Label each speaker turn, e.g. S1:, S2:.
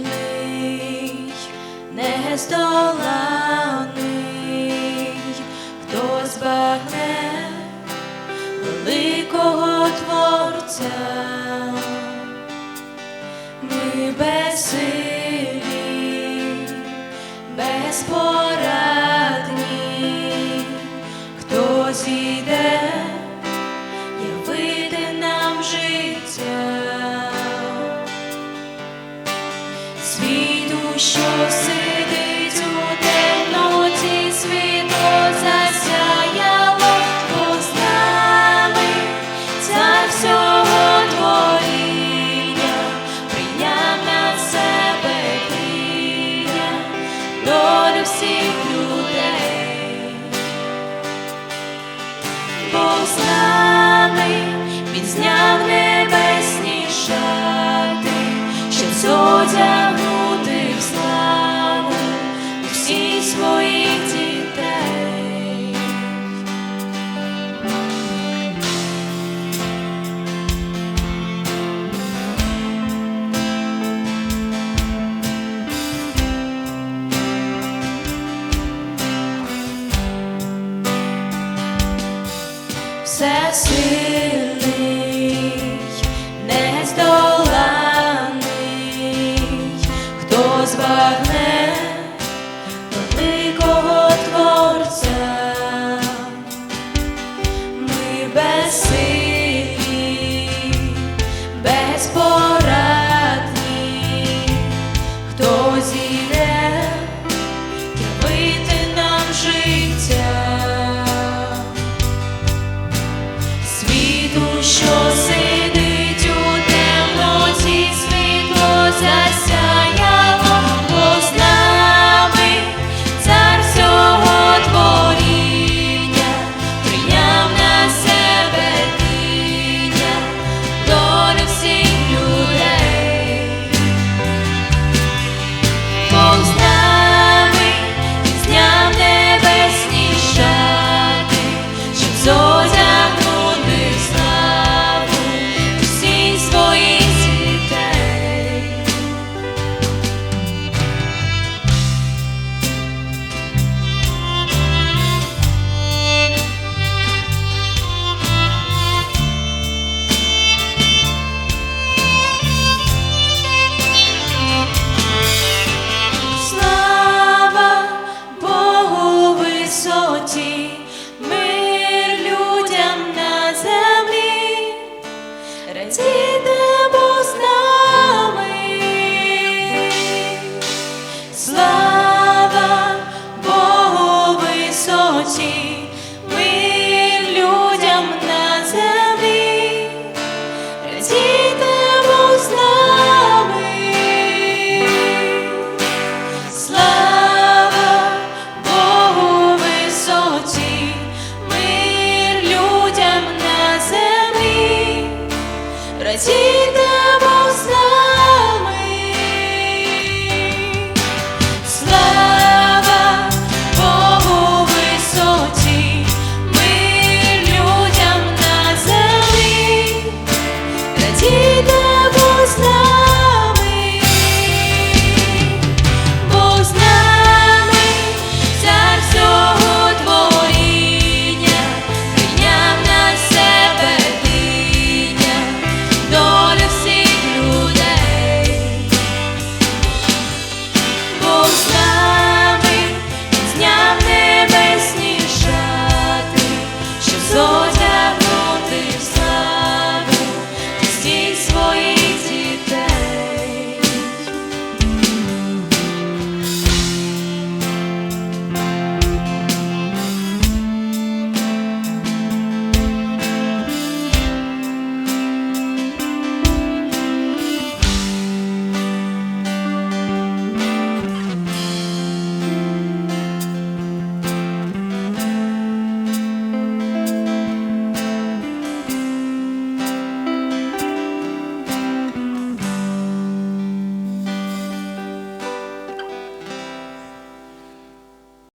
S1: сильний, нездоланий, хто збагне великого творця, ми безсилі, без Бога. що сидить у темноті світло засяяло, Бог за всього творіння, прийняв на себе кріння, долю всіх. безсильний, нездоланий, хто звагне великого творця, ми безсилі, безпорадні, хто зійде. Mas